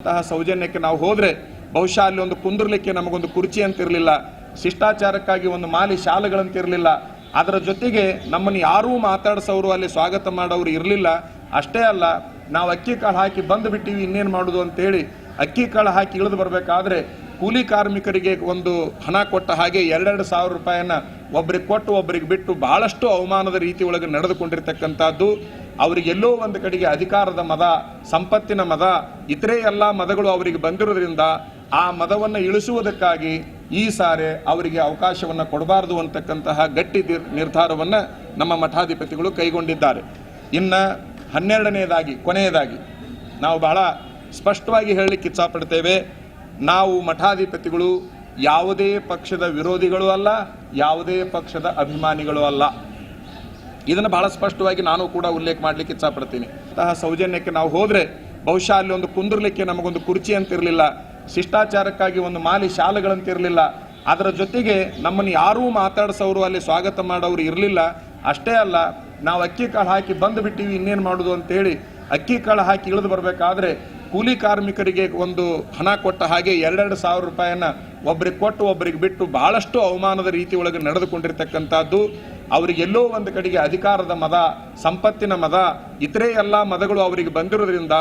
ಅಂತಹ ಸೌಜನ್ಯಕ್ಕೆ ನಾವು ಹೋದ್ರೆ ಬಹುಶಃ ಅಲ್ಲಿ ಒಂದು ಕುಂದಿರ್ಲಿಕ್ಕೆ ನಮಗೊಂದು ಕುರ್ಚಿ ಅಂತಿರಲಿಲ್ಲ, ಶಿಷ್ಟಾಚಾರಕ್ಕಾಗಿ ಒಂದು ಮಾಲಿ ಶಾಲೆಗಳಂತಿರಲಿಲ್ಲ. ಅದರ ಜೊತೆಗೆ ನಮ್ಮನ್ನು ಯಾರೂ ಮಾತಾಡ್ಸೋರು ಅಲ್ಲಿ ಸ್ವಾಗತ ಮಾಡೋರು ಇರಲಿಲ್ಲ. ಅಷ್ಟೇ ಅಲ್ಲ, ನಾವು ಅಕ್ಕಿ ಕಾಳು ಹಾಕಿ ಬಂದು ಬಿಟ್ಟಿವಿ ಇನ್ನೇನು ಮಾಡೋದು ಅಂತೇಳಿ ಅಕ್ಕಿ ಕಾಳು ಹಾಕಿ ಇಳಿದು ಬರಬೇಕಾದ್ರೆ ಕೂಲಿ ಕಾರ್ಮಿಕರಿಗೆ ಒಂದು ಹಣ ಕೊಟ್ಟ ಹಾಗೆ ಎರಡೆರಡು ಸಾವಿರ ರೂಪಾಯಿಯನ್ನು ಒಬ್ರಿಗೆ ಕೊಟ್ಟು ಒಬ್ಬರಿಗೆ ಬಿಟ್ಟು ಬಹಳಷ್ಟು ಅವಮಾನದ ರೀತಿ ಒಳಗೆ ನಡೆದುಕೊಂಡಿರ್ತಕ್ಕಂಥದ್ದು ಅವರಿಗೆಲ್ಲೋ ಒಂದು ಕಡೆಗೆ ಅಧಿಕಾರದ ಮದ, ಸಂಪತ್ತಿನ ಮದ, ಇತರೆ ಎಲ್ಲ ಮದಗಳು ಅವರಿಗೆ ಬಂದಿರೋದ್ರಿಂದ ಆ ಮದವನ್ನು ಇಳಿಸುವುದಕ್ಕಾಗಿ ಈ ಸಾರೆ ಅವರಿಗೆ ಅವಕಾಶವನ್ನು ಕೊಡಬಾರದು ಅಂತಕ್ಕಂತಹ ಗಟ್ಟಿ ನಿರ್ಧಾರವನ್ನು ನಮ್ಮ ಮಠಾಧಿಪತಿಗಳು ಕೈಗೊಂಡಿದ್ದಾರೆ. ಇನ್ನು ಹನ್ನೆರಡನೇದಾಗಿ, ಕೊನೆಯದಾಗಿ ನಾವು ಬಹಳ ಸ್ಪಷ್ಟವಾಗಿ ಹೇಳಲಿಕ್ಕೆ ಇಚ್ಛಾಪಡ್ತೇವೆ. ನಾವು ಮಠಾಧಿಪತಿಗಳು ಯಾವುದೇ ಪಕ್ಷದ ವಿರೋಧಿಗಳು ಅಲ್ಲ, ಯಾವುದೇ ಪಕ್ಷದ ಅಭಿಮಾನಿಗಳು ಅಲ್ಲ. ಇದನ್ನು ಬಹಳ ಸ್ಪಷ್ಟವಾಗಿ ನಾನು ಕೂಡ ಉಲ್ಲೇಖ ಮಾಡಲಿಕ್ಕೆ ಇಚ್ಛಪಡ್ತೀನಿ. ಅಂತಹ ಸೌಜನ್ಯಕ್ಕೆ ನಾವು ಹೋದರೆ ಬಹುಶಃ ಅಲ್ಲಿ ಒಂದು ಕುಂದಿರ್ಲಿಕ್ಕೆ ನಮಗೊಂದು ಕುರ್ಚಿ ಅಂತಿರಲಿಲ್ಲ, ಶಿಷ್ಟಾಚಾರಕ್ಕಾಗಿ ಒಂದು ಮಾಲಿ ಶಾಲೆಗಳಂತಿರಲಿಲ್ಲ. ಅದರ ಜೊತೆಗೆ ನಮ್ಮನ್ನು ಯಾರೂ ಮಾತಾಡಿಸೋರು ಅಲ್ಲಿ ಸ್ವಾಗತ ಮಾಡೋರು ಇರಲಿಲ್ಲ. ಅಷ್ಟೇ ಅಲ್ಲ, ನಾವು ಅಕ್ಕಿ ಕಾಳು ಹಾಕಿ ಬಂದು ಬಿಟ್ಟಿವಿ ಇನ್ನೇನು ಮಾಡೋದು ಅಂತೇಳಿ ಅಕ್ಕಿ ಕಾಳು ಹಾಕಿ ಇಳಿದು ಬರಬೇಕಾದ್ರೆ ಕೂಲಿ ಕಾರ್ಮಿಕರಿಗೆ ಒಂದು ಹಣ ಕೊಟ್ಟ ಹಾಗೆ ಎರಡೆರಡು ಸಾವಿರ ರೂಪಾಯಿಯನ್ನ ಒಬ್ಬರಿಗೆ ಕೊಟ್ಟು ಒಬ್ರಿಗೆ ಬಿಟ್ಟು ಬಹಳಷ್ಟು ಅವಮಾನದ ರೀತಿ ಒಳಗೆ ನಡೆದುಕೊಂಡಿರ್ತಕ್ಕಂಥದ್ದು. ಅವರಿಗೆ ಎಲ್ಲೋ ಒಂದು ಕಡೆಗೆ ಅಧಿಕಾರದ ಮದ, ಸಂಪತ್ತಿನ ಮದ, ಇತರೆ ಎಲ್ಲ ಮದಗಳು ಅವರಿಗೆ ಬಂದಿರೋದ್ರಿಂದ